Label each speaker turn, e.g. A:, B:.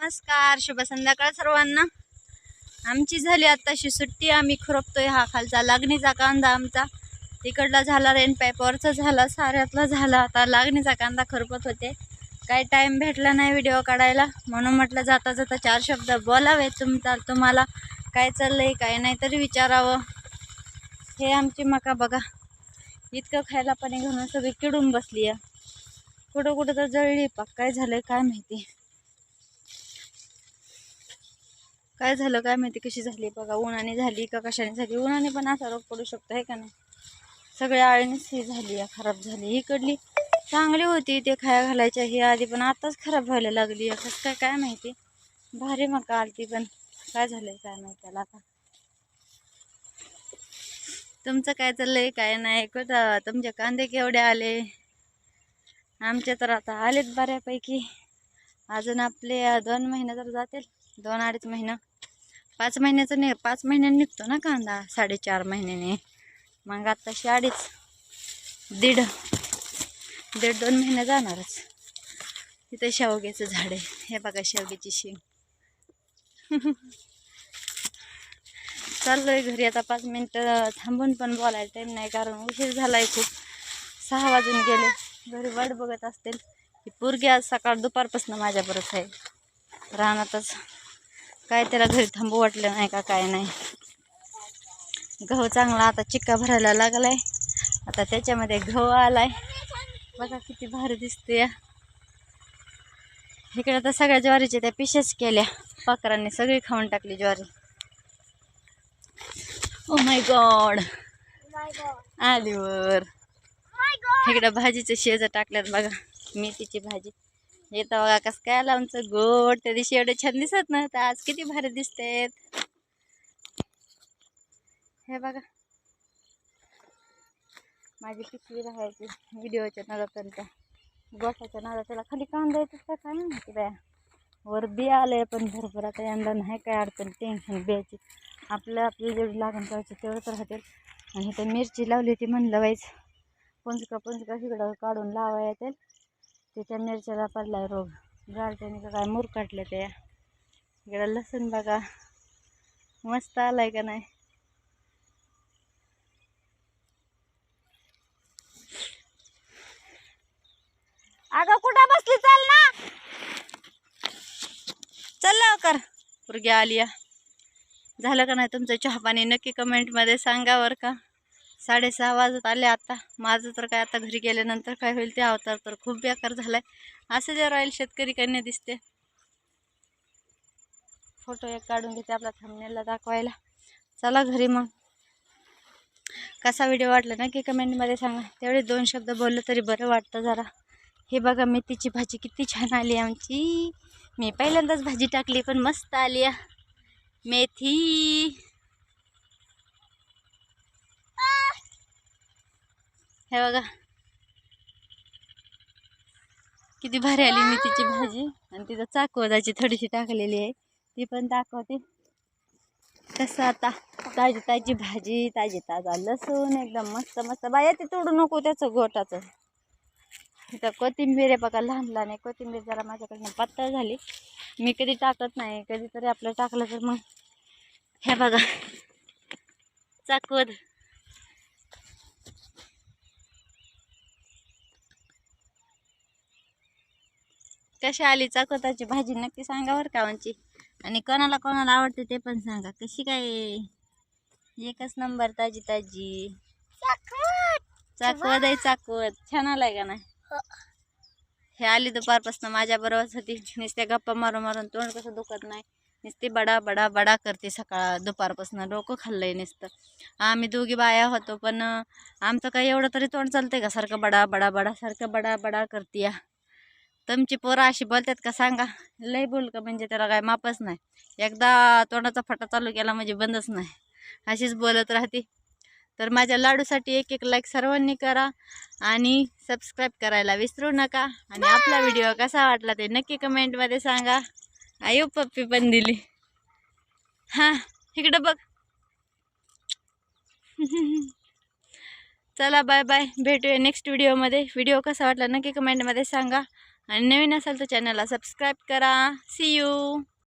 A: नमस्कार शुभ संध्याकाळ सर्वांना. आमची झाली आत्ताशी सुट्टी आम्ही खुरपतोय हा खालचा लागणीचा कांदा आमचा. तिकडला झाला रेन पेपरचा झाला साऱ्यातला झाला. आता लागणीचा कांदा खुरपत होते. काही टाईम भेटला नाही व्हिडिओ काढायला. म्हणून म्हटलं जाता जाता चार शब्द बोलावे तुमचा तुम्हाला काय चाललंय काय नाही तरी विचारावं. हे आमची मका बघा. इतकं खायला पाणी घालून सगळी किडून बसली आहे कुठं कुठं तर जळली पाक काय झालं काय माहिती. काय झालं काय माहिती कशी झाली बघा उन्हाने झाली का कशाने झाली उन्हाने पण असा रोग पडू शकतो आहे का नाही? सगळ्या आळीनेच ही झाली आहे, खराब झाली इकडली चांगली होती ते खाया घालायच्या ही आधी पण आताच खराब व्हायला लागली आहे कसं काय काय माहिती? भारी मका आलती पण. काय झालंय काय माहिती त्याला आता. तुमचं काय चाललंय काय नाही कुठं? तुमचे कांदे केवढे आले? आमचे तर आता आलेत बऱ्यापैकी. अजून आपले दोन महिने तर जातील दोन अडीच महिना. पाच महिन्याचं नि पाच महिन्याने निघतो ना कांदा साडेचार महिन्याने. मग आत्ताशी अडीच दीड दीड दोन महिने जाणारच. तिथं शेवग्याचं झाड आहे. हे बघा शेवग्याची शेंग. चाललोय घरी. आता पाच मिनटं थांबून पण बोलायला टाईम नाही कारण उशीर झालाय खूप. सहा वाजून गेले. घरी वाट बघत असतील. ही पोरगी आज सकाळ दुपारपासून माझ्याबरोबर आहे. रानातच. काय त्याला घरी थांबू वाटलं नाही का काय नाही. गहू चांगला आता चिक्का भरायला लागलाय. आता त्याच्यामध्ये गहू आलाय. बघा किती भारी दिसते या इकडे तर सगळ्या ज्वारीच्या त्या पिशेच केल्या. पाकरांनी सगळी खाऊन टाकली ज्वारी. Oh ओ माय गॉड आलीवर इकडं भाजीचं शेज टाकल्यात बघा. मेथीची भाजी. येतं बघा कसं काय आलं आमचं गोड. त्या दिवशी एवढे छान दिसत तर आज किती भारी दिसतेत. हे बघा. माझी पिशवी राहायची व्हिडिओच्या नादापर्यंत त्या गोठाच्या नादा त्याला खाली कांदा येतात का काय माहिती बाया. वर बी आलंय पण भरपूर आता यंदा नाही काय अडचण टेन्शन बियाची. आपलं आपलं जेवढी लागण करायची तेवढं तर राहतील. आणि इथं मिरची लावली होती म्हणलं वाईच पंचका पंचका हिकडं काढून लावायला येतील. त्याच्या मिरच्याला पडलाय रोग. गारट्याने का काय मूर काढलं त्या. इकडं लसूण बघा. मस्त आलाय का नाही? अगं कुठं बसली? चल ना. चल कर पोरगी आलिया झालं का नाही तुमचं चहा पाणी? नक्की कमेंटमध्ये सांगा बरं का. साडेसहा वाजत आले आता. माझं तर काय आता घरी गेल्यानंतर काय होईल ते अवतार तर खूप बेकार झालाय. असं जे राहील शेतकरी कन्या दिसते. फोटो एक काढून घेते आपला थांबण्याला दाखवायला. चला घरी मग. कसा व्हिडिओ वाटला ना की कमेंटमध्ये सांगा. तेवढे दोन शब्द बोललं तरी बरं वाटतं जरा. हे बघा मेथीची भाजी किती छान आली आमची. मी पहिल्यांदाच भाजी टाकली पण मस्त आली. आहे. मेथी. हे बघा. किती भारी आली मेथीची भाजी. आणि तिथं चाकवदाची थोडीशी टाकलेली आहे. ती पण दाखवते. कसं आता ताजी ताजी भाजी ताजी ताजा लसूण एकदम मस्त मस्त. बाया ते तोडू नको त्याचं गोटाचं. तिथं कोथिंबीर आहे बघा लहान लहान आहे. कोथिंबीर जरा माझ्याकडनं पातळ झाली. मी कधी टाकत नाही. कधीतरी आपलं टाकलं तर मग. हे बघा. चाकवत कशी आली चाकवताची भाजी नक्की सांगा बरं का आमची. आणि कोणाला कोणाला आवडते ते पण सांगा. कशी काय एकच नंबर ताजी ताजी. चाकवत आहे चाकवत छान आलाय का नाही? हे. आली दुपारपासून माझ्या बरोबरच होती. नुसते गप्पा मारून मारून तोंड कसं दुखत नाही. नुसती बडा बडा बडा करते सकाळ दुपारपासून. डोकं खाल्लंय नुसतं. आम्ही दोघी बाया होतो पण आमचं काही एवढं तरी तोंड चालतंय का? सारखं बडा बडा बडा सारखं बडा बडा करते या तुमची पोरं अशी बोलतात का सांगा लय बोल का म्हणजे त्याला काय मापच नाही. एकदा तोंडाचा फटा चालू केला म्हणजे बंदच नाही. अशीच बोलत राहते. तर माझ्या लाडूसाठी एक एक लाईक सर्वांनी करा आणि सबस्क्राईब करायला विसरू नका. आणि आपला व्हिडिओ कसा वाटला ते नक्की कमेंटमध्ये सांगा. आयो पप्पी पण दिली हां इकडं बघ. चला बाय बाय भेटूया नेक्स्ट व्हिडिओमध्ये व्हिडिओ कसा वाटला नक्की कमेंटमध्ये सांगा. आणि नवीन असाल तर चॅनलला सबस्क्राईब करा. C you